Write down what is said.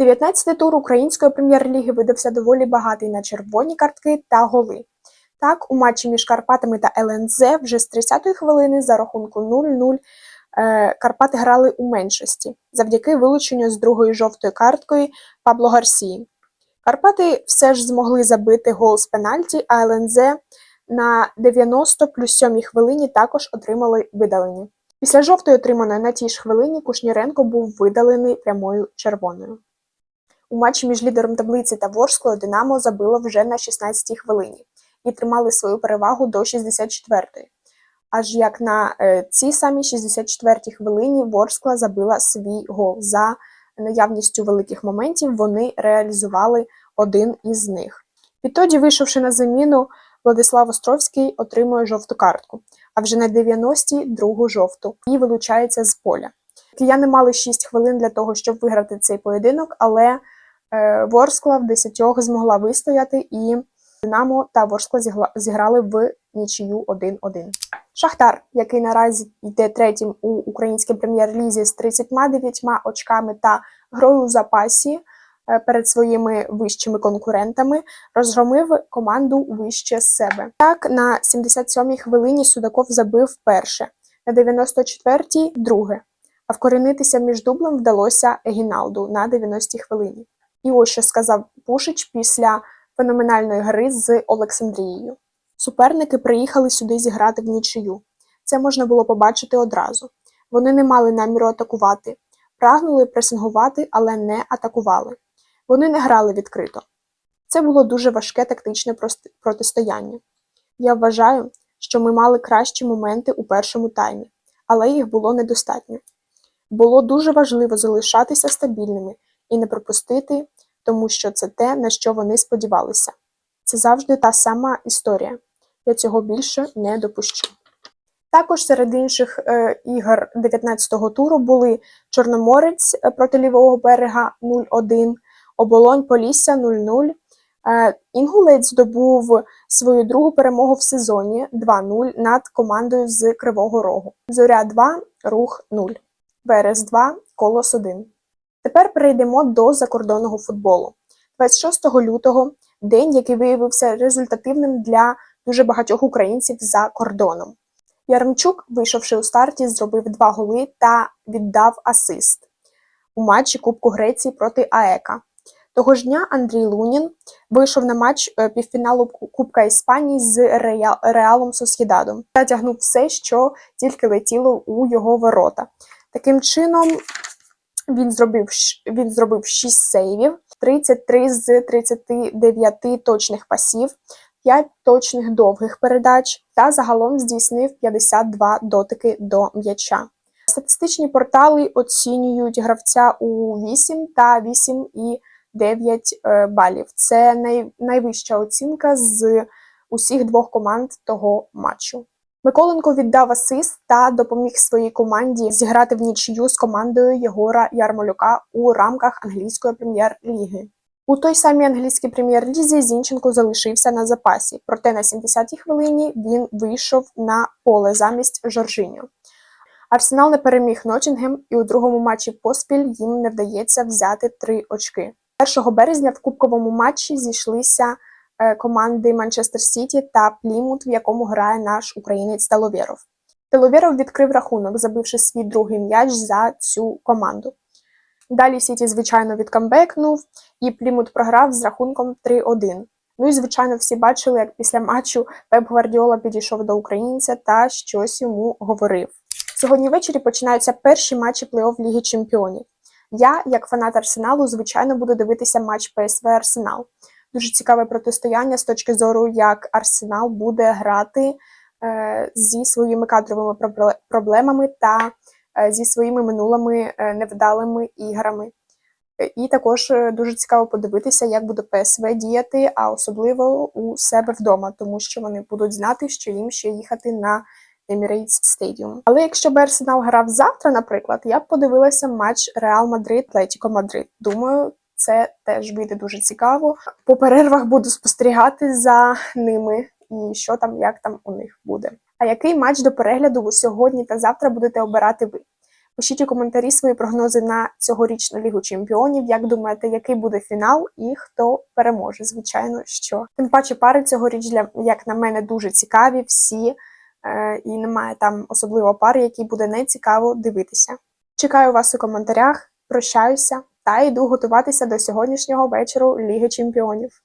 19-й тур української прем'єр-ліги видався доволі багатий на червоні картки та голи. Так, у матчі між Карпатами та ЛНЗ вже з 30-ї хвилини за рахунку 0-0 е, Карпати грали у меншості завдяки вилученню з другої жовтої карткою Пабло Гарсії. Карпати все ж змогли забити гол з пенальті, а ЛНЗ на 90 плюс 7 хвилині також отримали видалення. Після жовтої отриманої на тій ж хвилині Кушніренко був видалений прямою червоною. У матчі між лідером таблиці та Ворсклою Динамо забило вже на 16-й хвилині і тримали свою перевагу до 64-ї. Аж як на е, цій самій 64-й хвилині Ворскла забила свій гол. За наявністю великих моментів вони реалізували один із них. Відтоді, вийшовши на заміну, Владислав Островський отримує жовту картку, а вже на 90-й другу жовту і вилучається з поля. Кияни мали 6 хвилин для того, щоб виграти цей поєдинок, але Ворскла в 10 змогла вистояти, і Динамо та Ворскла зіграли в нічию 1-1. Шахтар, який наразі йде третім у українській прем'єр-лізі з 39 очками та грою у запасі е, перед своїми вищими конкурентами, розгромив команду вище себе. Так, на 77-й хвилині Судаков забив перше, на 94-й друге. А вкорінитися між дублем вдалося Егіналду на 90-й хвилині. І ось що сказав Пушич після феноменальної гри з Олександрією. Суперники приїхали сюди зіграти в нічию. Це можна було побачити одразу. Вони не мали наміру атакувати, прагнули пресингувати, але не атакували. Вони не грали відкрито. Це було дуже важке тактичне протистояння. Я вважаю, що ми мали кращі моменти у першому таймі, але їх було недостатньо. Було дуже важливо залишатися стабільними і не пропустити, тому що це те, на що вони сподівалися. Це завжди та сама історія. Я цього більше не допущу. Також серед інших е, ігор 19-го туру були Чорноморець проти лівого берега 0-1, Оболонь Полісся 0-0. Е, Інгулець здобув свою другу перемогу в сезоні 2-0 над командою з Кривого Рогу. Зоря 2, Рух 0. Верес 2, Колос 1. Тепер перейдемо до закордонного футболу. 26 лютого день, який виявився результативним для дуже багатьох українців за кордоном. Яремчук, вийшовши у старті, зробив два голи та віддав асист у матчі Кубку Греції проти АЕКа. Того ж дня Андрій Лунін вийшов на матч е, півфіналу Кубка Іспанії з Реалом Сосєдадом та тягнув все, що тільки летіло у його ворота. Таким чином, він зробив, він зробив 6 сейвів, 33 з 39 точних пасів, 5 точних довгих передач та загалом здійснив 52 дотики до м'яча. Статистичні портали оцінюють гравця у 8 та 8,9 е, балів. Це найвища оцінка з усіх двох команд того матчу. Миколенко віддав асист та допоміг своїй команді зіграти в нічию з командою Єгора Ярмолюка у рамках англійської прем'єр-ліги. У той самій англійській прем'єр-лізі Зінченко залишився на запасі, проте на 70-й хвилині він вийшов на поле замість Жоржиньо. Арсенал не переміг Нотінгем, і у другому матчі поспіль їм не вдається взяти три очки. 1 березня в кубковому матчі зійшлися команди Манчестер Сіті та Плімут, в якому грає наш українець Таловєров. Таловєров відкрив рахунок, забивши свій другий м'яч за цю команду. Далі Сіті, звичайно, відкамбекнув, і Плімут програв з рахунком 3-1. Ну і звичайно, всі бачили, як після матчу Пеп Гвардіола підійшов до українця та щось йому говорив. Сьогодні ввечері починаються перші матчі плей-офф Ліги Чемпіонів. Я, як фанат Арсеналу, звичайно, буду дивитися матч ПСВ Арсенал. Дуже цікаве протистояння з точки зору, як Арсенал буде грати е, зі своїми кадровими проблемами та е, зі своїми минулими е, невдалими іграми. Е, І також е, дуже цікаво подивитися, як буде ПСВ діяти, а особливо у себе вдома, тому що вони будуть знати, що їм ще їхати на Emirates Stadium. Але якщо б Арсенал грав завтра, наприклад, я б подивилася матч Реал Мадрид Атлетіко Мадрид. Думаю, це теж вийде дуже цікаво. По перервах буду спостерігати за ними і що там, як там у них буде. А який матч до перегляду сьогодні та завтра будете обирати ви? Пишіть у коментарі свої прогнози на цьогорічну Лігу Чемпіонів. Як думаєте, який буде фінал і хто переможе? Звичайно, що тим паче пари цьогоріч для як на мене дуже цікаві всі, е, і немає там особливо пари, які буде не цікаво дивитися. Чекаю вас у коментарях, прощаюся та йду готуватися до сьогоднішнього вечору Ліги Чемпіонів.